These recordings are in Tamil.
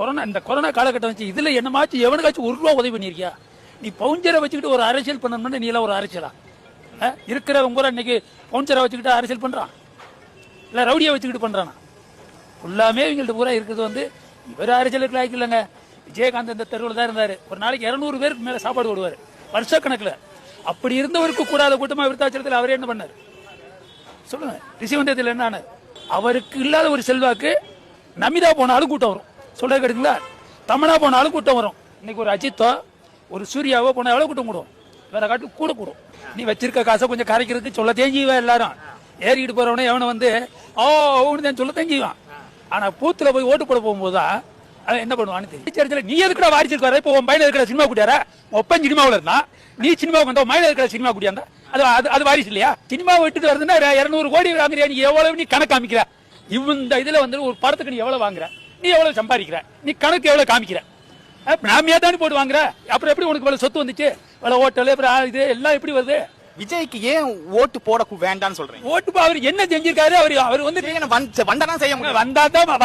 கொரோனா இந்த கொரோனா காலகட்டம் வச்சு இதுல என்னமாச்சும் எவனுக்காச்சும் ஒரு ரூபா உதவி பண்ணியிருக்கியா? நீ பவுஞ்சரை வச்சுக்கிட்டு ஒரு அரசியல் பண்ணணும்னா நீ எல்லாம் ஒரு அரசியலா? இருக்கிற உங்க இன்னைக்கு பவுஞ்சரை வச்சுக்கிட்டு அரசியல் பண்றான். இல்ல ரவுடியை வச்சுக்கிட்டு பண்றானா? ஃபுல்லாமே இவங்கள்ட்ட பூரா இருக்கிறது வந்து இவர் அரசியலுக்கு லாய்க்கு இல்லைங்க. விஜயகாந்த் இந்த தெருவில் தான் இருந்தார். ஒரு நாளைக்கு இரநூறு பேருக்கு மேலே சாப்பாடு போடுவார். வருஷக்கணக்கில். அப்படி இருந்தவருக்கு கூடாத கூட்டமாக விருத்தாச்சலத்தில் அவரே என்ன பண்ணார்? சொல்லுங்க. ரிஷிவந்தத்தில் என்ன ஆனார்? அவருக்கு இல்லாத ஒரு செல்வாக்கு நமிதா போனாலும் கூட்டம் வரும். சொல்ல கேட்டுங்களா தமிழாக போனாலும் கூட்டம் வரும். இன்னைக்கு ஒரு அஜித்தோ ஒரு சூர்யாவோ போனா எவ்வளவு கூட்டம் கூடும். வேற காட்டு கூட கூடும். நீ வச்சிருக்க காசை கொஞ்சம் கரைக்கிறதுக்கு சொல்ல தேஞ்சிவா எல்லாரும்? ஏறிக்கிட்டு போறவனே எவனை வந்து ஓ அவனு தான் சொல்ல தேஞ்சிவான். ஆனா பூத்துல போய் ஓட்டு போட போகும்போது தான் அவன் என்ன பண்ணுவான்னு தெரியும். நீ எதுக்குடா வாரிச்சிருக்காரு இப்போ உன் பையன் இருக்கிற சினிமா கூட்டியாரா? ஒப்பன் சினிமாவில் இருந்தான் நீ சினிமாவுக்கு வந்தா மயில இருக்கிற சினிமா கூட்டியாந்தா அது அது அது வாரிசு இல்லையா? சினிமா விட்டுட்டு வருதுன்னா இரநூறு கோடி வாங்குறியா நீ? எவ்வளவு நீ கணக்கு காமிக்கிற? இந்த இதுல வந்து ஒரு படத்துக்கு நீ எவ்வளவு வாங்குற? நீ எவ்வளவு சம்பாதிக்கிற? நீ கணக்கு எவ்வளவு காமிக்கிற? அப்ப நாம ஏதானே போட்டு வாங்குற? அப்புறம் எப்படி உனக்கு இவ்வளவு சொத்து வந்துச்சு? இவ்வளவு ஹோட்டல் அப்புறம் இது எல்லாம் எப்படி வருது? விஜய்க்கு ஏன் ஓட்டு போட வேண்டாம்னு சொல்றீங்க? ஓட்டு அவர் என்ன செஞ்சிருக்காரு? அவர் அவர் வந்து ஏன் வந்த- வந்தாதான் செய்ய முடியும். வந்தா தான்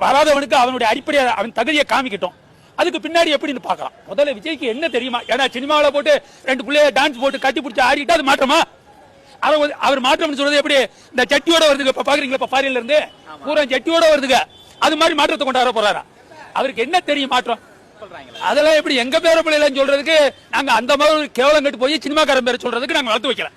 வராதவனுக்கு அவனுடைய அடிப்படையை அவன் தகுதியை காமிக்கட்டும். அதுக்கு பின்னாடி எப்படின்னு பார்க்கலாம். முதல்ல விஜய்க்கு என்ன தெரியுமா? ஏன்னா சினிமாவில் போட்டு ரெண்டு பிள்ளைய டான்ஸ் போட்டு கட்டி பிடிச்சி ஆடிட்டு அது மாற்றமா? வந்து- அவர் மாற்றம்னு சொல்றது எப்படி? இந்த சட்டியோட வருதுங்க இப்ப பாக்குறீங்களா இப்ப ஃபாரின்ல இருந்து? பூரா சட்டியோட வருதுங்க. அது மாதிரி மாற்றத்தை கொண்டு வர போறாரா? அவருக்கு என்ன தெரியும் மாற்றம்? அதெல்லாம் எப்படி எங்க பேர பிள்ளைலாம் சொல்றதுக்கு நாங்க அந்த மாதிரி கேவலம் கட்டு போய் சினிமாக்காரன் பேரை சொல்றதுக்கு நாங்க வளர்த்து வைக்கலாம்